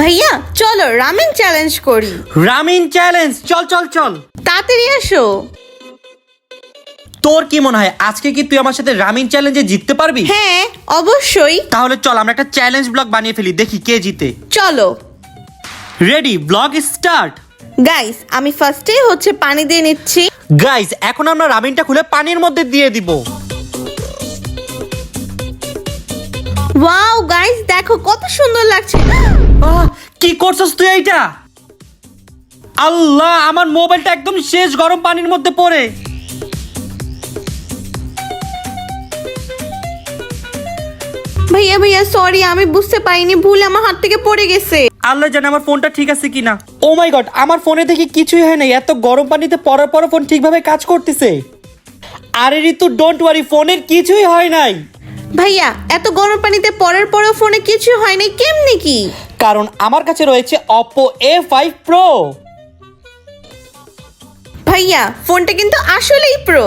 ভাইয়া চলো ramen challenge করি। রামিন চ্যালেঞ্জ চল চল চল। তাড়াতাড়ি এসো। তোর কি মনে হয় আজকে কি তুই আমার সাথে রামিন চ্যালেঞ্জে জিততে পারবি? হ্যাঁ অবশ্যই। তাহলে চল আমরা একটা চ্যালেঞ্জ ব্লগ বানিয়ে ফেলি দেখি কে জিতে। চলো। রেডি ব্লগ স্টার্ট গাইস আমি ফার্স্টেই হচ্ছে পানি দিয়ে নিচ্ছি। গাইস এখন আমরা রামিনটা খুলে পানির মধ্যে দিয়ে দিব। ওয়াও গাইস দেখো কত সুন্দর লাগছে। আহ, কি করছস তুই এইটা? আল্লাহ আমার মোবাইলটা একদম শেষ গরম পানির মধ্যে পড়ে। ভাইয়া ভাইয়া সরি আমি বুঝতে পারিনি ভুল আমার হাত থেকে পড়ে গেছে। আল্লাহ জানে আমার ফোনটা ঠিক আছে কিনা। ও মাই গড আমার ফোনে দেখি কিছুই হয় নাই এত গরম পানিতে পড়ার পর ফোন ঠিকভাবে কাজ করতেছে। আরে ঋতু ডোন্ট ওয়ারি ফোনের কিছুই হয় নাই। ভাইয়া এত গরম পানিতে পরের পরেও ফোনে কিছু হয়নি কেমনি কি? কারণ আমার কাছে রয়েছে অপো এ ফাইভ প্রো ভাইয়া ফোনটা কিন্তু আসলেই প্রো